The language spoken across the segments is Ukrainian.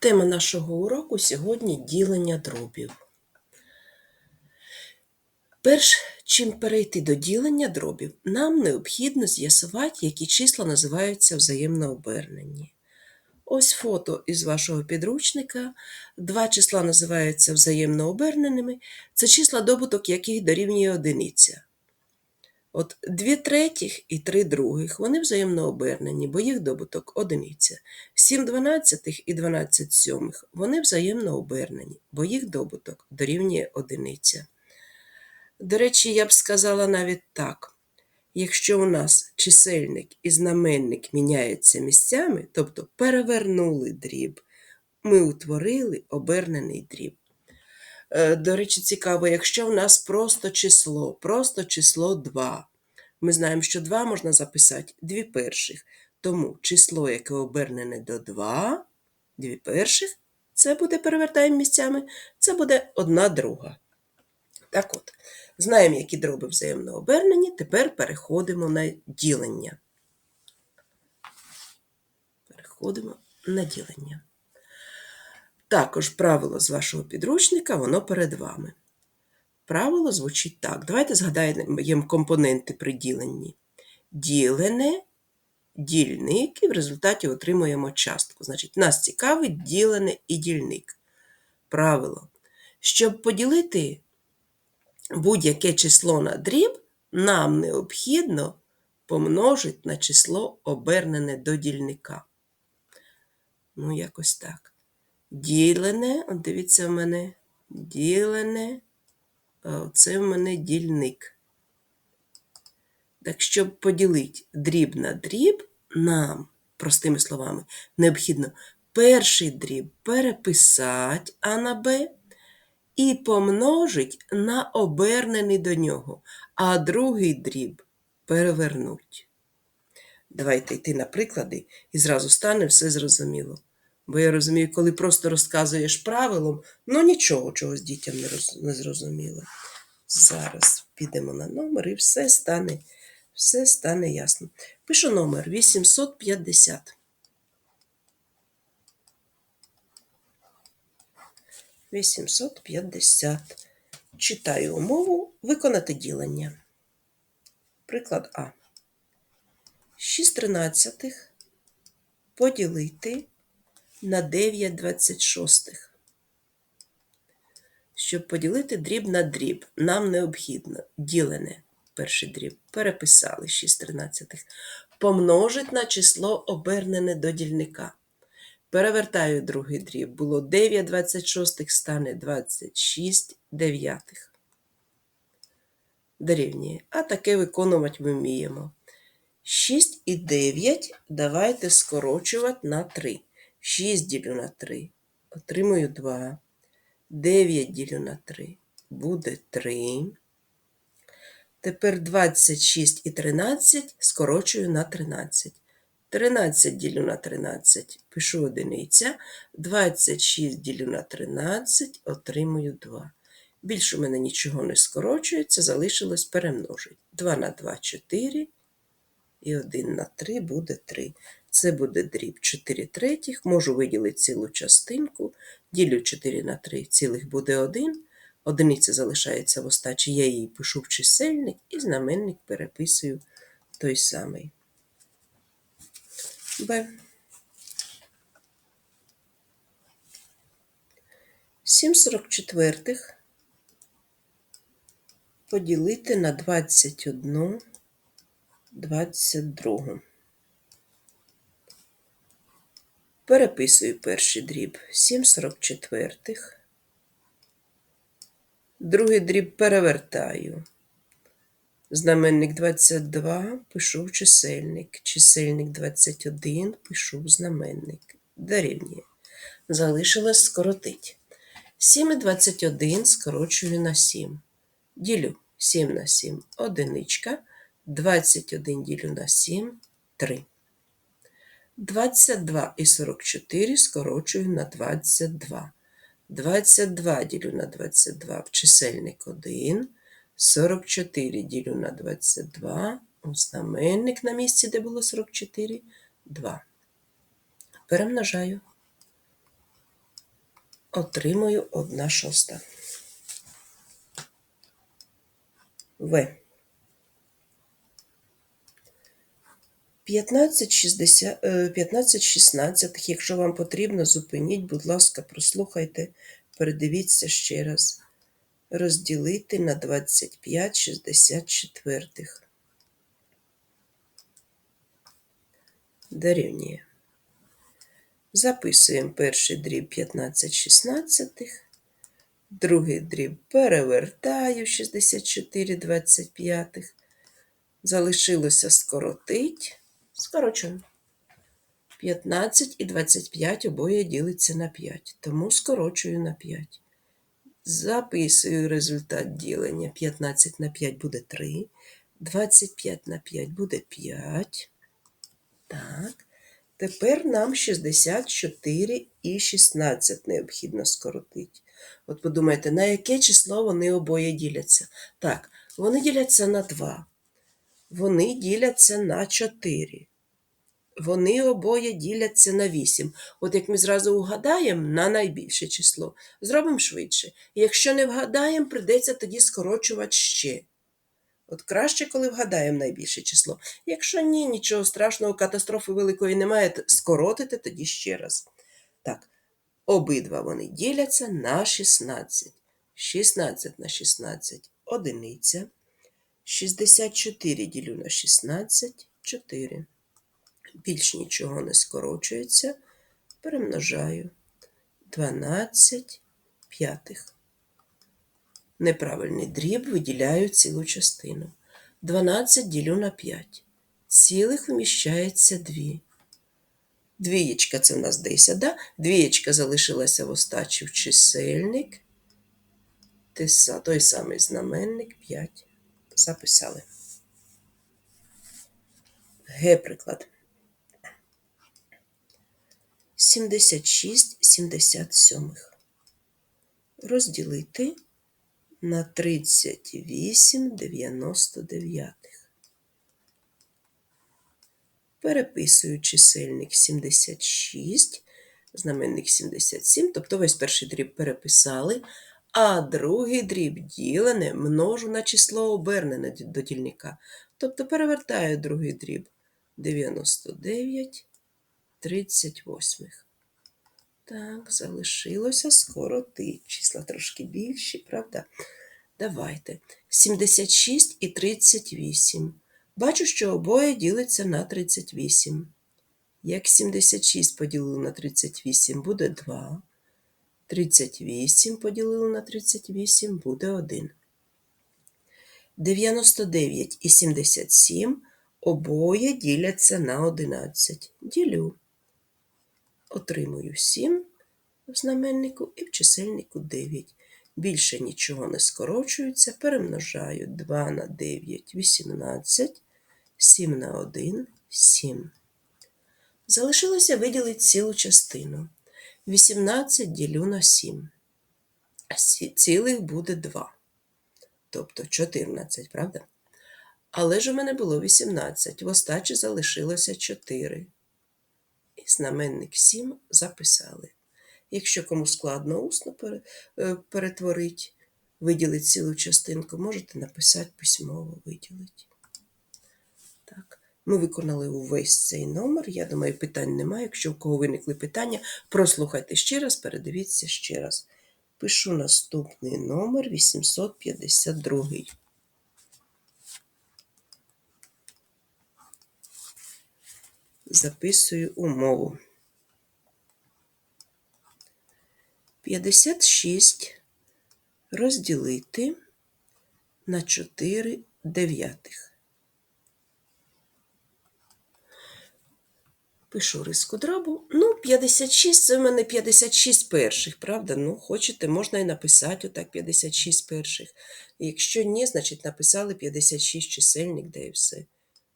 Тема нашого уроку сьогодні ділення дробів. Перш чим перейти до ділення дробів, нам необхідно з'ясувати, які числа називаються взаємно обернені. Ось фото із вашого підручника. Два числа називаються взаємно оберненими. Це числа добуток яких дорівнює одиниця. От 2 третіх і 3 других вони взаємно обернені, бо їх добуток одиниця. 7 дванадцятих і 12 сьомих вони взаємно обернені, бо їх добуток дорівнює одиниця. До речі, я б сказала навіть так. Якщо у нас чисельник і знаменник міняються місцями, тобто перевернули дріб, ми утворили обернений дріб. Е, До речі, цікаво, якщо в нас просто число, просто число 2. Ми знаємо, що 2 можна записати дві перших. Тому число, яке обернене до 2, дві перших, це буде перевертаємо місцями, це буде одна друга. Так от, знаємо, які дроби взаємно обернені, тепер переходимо на ділення. Переходимо на ділення. Також правило з вашого підручника, воно перед вами. Правило звучить так. Давайте згадаємо компоненти при діленні. Ділене, дільник, і в результаті отримуємо частку. Значить, нас цікавить ділене і дільник. Правило. Щоб поділити будь-яке число на дріб, нам необхідно помножити на число обернене до дільника. Ну, якось так. Ділене, дивіться в мене, ділене, це в мене дільник. Так, щоб поділити дріб на дріб, нам, простими словами, необхідно перший дріб переписати А на Б і помножить на обернений до нього, а другий дріб перевернуть. Давайте йти на приклади і зразу стане все зрозуміло. Бо я розумію, коли просто розказуєш правилом, ну нічого чогось дітям не, роз, не зрозуміло. Зараз підемо на номер і все стане, все стане ясно. Пишу номер 850. 850. Читаю умову виконати ділення. Приклад А. 6 тринадцятих поділити на 9 26. Щоб поділити дріб на дріб, нам необхідно ділене перший дріб, переписали 6 тринадцятих, помножить на число обернене до дільника. Перевертаю другий дріб. Було 9 26 стане 26 дев'ятих. Дорівнює. А таке виконувати ми вміємо. 6 і 9 давайте скорочувати на 3. 6 ділю на 3. Отримую 2. 9 ділю на 3. Буде 3. Тепер 26 і 13 скорочую на 13. 13 ділю на 13, пишу одиниця. 26 ділю на 13, отримую 2. Більше у мене нічого не скорочується, залишилось перемножити. 2 на 2 4. І 1 на 3 буде 3. Це буде дріб 4 третіх. Можу виділити цілу частинку. Ділю 4 на 3, цілих буде 1. Одиниця залишається в остачі, я її пишу в чисельник і знаменник переписую той самий. Б. 7 44 поділити на 21 22. Переписую перший дріб 7 44. Другий дріб перевертаю. Знаменник 22 пишу чисельник. Чисельник 21 пишу знаменник. Дорівнює. Залишилось скоротить. 7 і 21 скорочую на 7. Ділю 7 на 7 одиничка. 21 ділю на 7 3. 22 і 44 скорочую на 22. 22 ділю на 22 в чисельник 1. 44 ділю на 22. У знаменник на місці, де було 44, 2. Перемножаю. Отримую 1 шоста. В. 15 60, е, 15 16, якщо вам потрібно, зупиніть, будь ласка, прослухайте, передивіться ще раз. Розділити на 25 64. Дорівнює. Записуємо перший дріб 15 16, другий дріб перевертаю 64 25. Залишилося скоротить. Скорочуємо. 15 і 25 обоє ділиться на 5, тому скорочую на 5. Записую результат ділення. 15 на 5 буде 3, 25 на 5 буде 5. Так. Тепер нам 64 і 16 необхідно скоротити. От подумайте, на яке число вони обоє діляться? Так, вони діляться на 2. Вони діляться на 4. Вони обоє діляться на 8. От як ми зразу угадаємо на найбільше число, зробимо швидше. І якщо не вгадаємо, прийдеться тоді скорочувати ще. От краще, коли вгадаємо найбільше число. Якщо ні, нічого страшного, катастрофи великої немає, т- скоротите тоді ще раз. Так, обидва вони діляться на 16. 16 на 16 – одиниця. 64 ділю на 16 – 4. Більш нічого не скорочується. Перемножаю. 12 п'ятих. Неправильний дріб виділяю цілу частину. 12 ділю на 5. Цілих вміщається 2. Двієчка це в нас 10, да? Двієчка залишилася в остачі в чисельник. Той самий знаменник 5. Записали. Г приклад. 76 77. Розділити на 38 99. Переписую чисельник 76, знаменник 77, тобто весь перший дріб переписали, а другий дріб ділене множу на число обернене до дільника. Тобто перевертаю другий дріб 99 38. Так, залишилося скоротить. Числа трошки більші, правда? Давайте. 76 і 38. Бачу, що обоє ділиться на 38. Як 76 поділили на 38, буде 2. 38 поділили на 38 буде 1. 99 і 77 обоє діляться на 11. Ділю. Отримую 7 в знаменнику і в чисельнику 9. Більше нічого не скорочується, перемножаю 2 на 9 18, 7 на 1 7. Залишилося виділити цілу частину. 18 ділю на 7. Сі- Цілих буде 2. Тобто 14, правда? Але ж у мене було 18, в остачі залишилося 4. І знаменник 7 записали. Якщо кому складно усно е, виділити цілу частинку, можете написати письмово виділити. Так. Ми виконали увесь цей номер. Я думаю, питань немає. Якщо у кого виникли питання, прослухайте ще раз, передивіться ще раз. Пишу наступний номер 852. Записую умову. 56 розділити на 4 дев'ятих. Пишу риску дробу. Ну, 56 це в мене 56 перших, правда? Ну, хочете, можна і написати отак 56 перших. Якщо ні, значить написали 56 чисельник, де і все.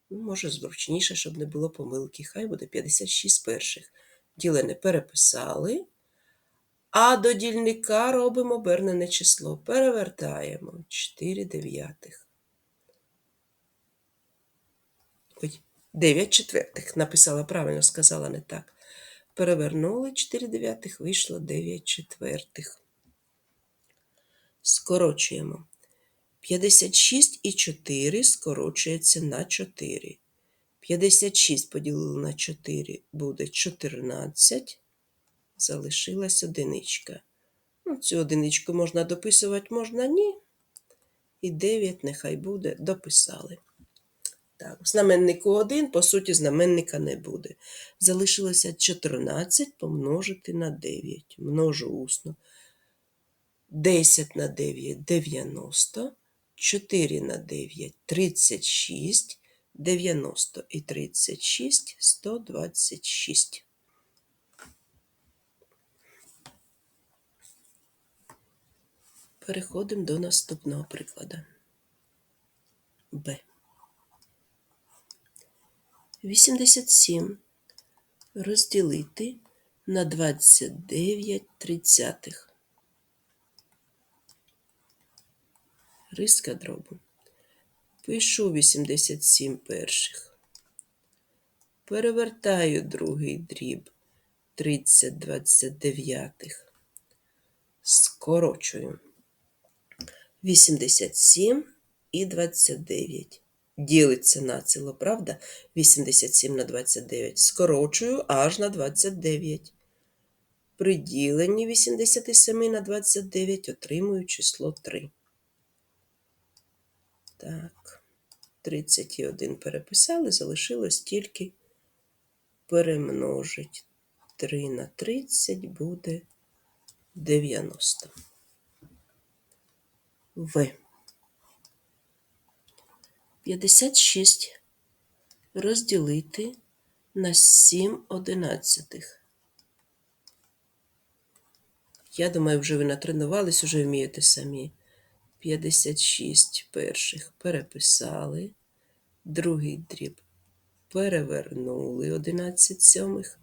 Ну, може, зручніше, щоб не було помилки. Хай буде 56 перших. Ділене переписали. А до дільника робимо обернене число. Перевертаємо 4 дев'ятих. Ой, 9 четвертих. Написала правильно, сказала не так. Перевернули 4 дев'ятих, вийшло 9 четвертих. Скорочуємо. 56 і 4 скорочується на 4. 56 поділили на 4 буде 14. Залишилась одиничка. Ну, цю одиничку можна дописувати, можна ні. І 9 нехай буде, дописали. Так, в знаменнику 1, по суті, знаменника не буде. Залишилося 14 помножити на 9. Множу усно. 10 на 9 – 90. 4 на 9 – 36. 90 і 36 – 126. Переходимо до наступного прикладу. Б. 87 розділити на 29 тридцятих. Риска дробу. Пишу 87 перших. Перевертаю другий дріб 30 29. Скорочую. 87 і 29. Ділиться націло, правда? 87 на 29. Скорочую аж на 29. При діленні 87 на 29 отримую число 3. Так, 31 переписали, залишилось тільки перемножить. 3 на 30 буде 90. В. 56 розділити на 7 одинадцятих. Я думаю, вже ви натренувались, вже вмієте самі. 56 перших переписали, другий дріб перевернули 11 сьомих,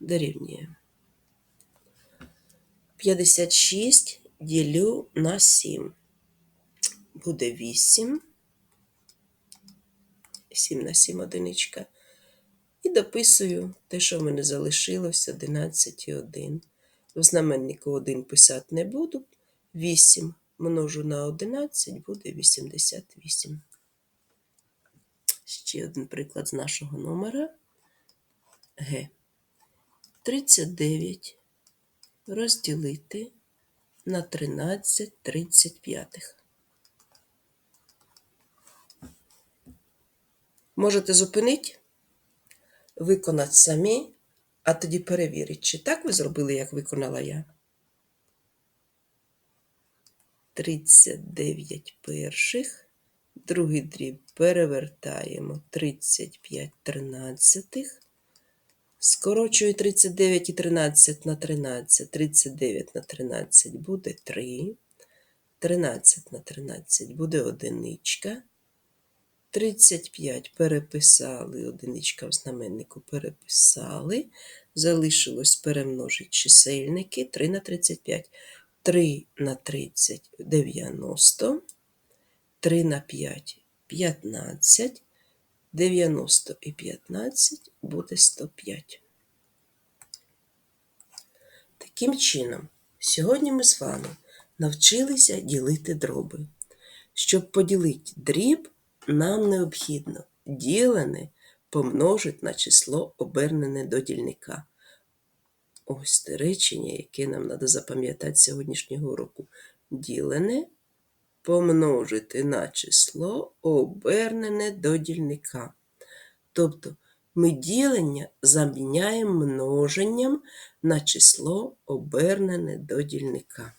дорівнює. 56 ділю на 7. Буде 8. 7 на 7 одиничка. І дописую те, що в мене залишилось 11 і 1. В знаменнику 1 писати не буду. 8 множу на 11 буде 88. Ще один приклад з нашого номера. Г. 39 розділити на 13 35. Можете зупинити, виконати самі, а тоді перевірити, чи так ви зробили, як виконала я. 39 перших. Другий дріб перевертаємо 35 тринадцятих. Скорочую 39 і 13 на 13. 39 на 13 буде 3. 13 на 13 буде одиничка. 35 переписали, одиничка в знаменнику переписали. Залишилось перемножити чисельники 3 на 35. 3 на 30 90. 3 на 5 15. 90 і 15 буде 105. Таким чином, сьогодні ми з вами навчилися ділити дроби. Щоб поділити дріб, нам необхідно ділене помножити на число обернене до дільника. Ось те речення, яке нам треба запам'ятати з сьогоднішнього уроку. Ділене помножити на число обернене до дільника. Тобто ми ділення заміняємо множенням на число обернене до дільника.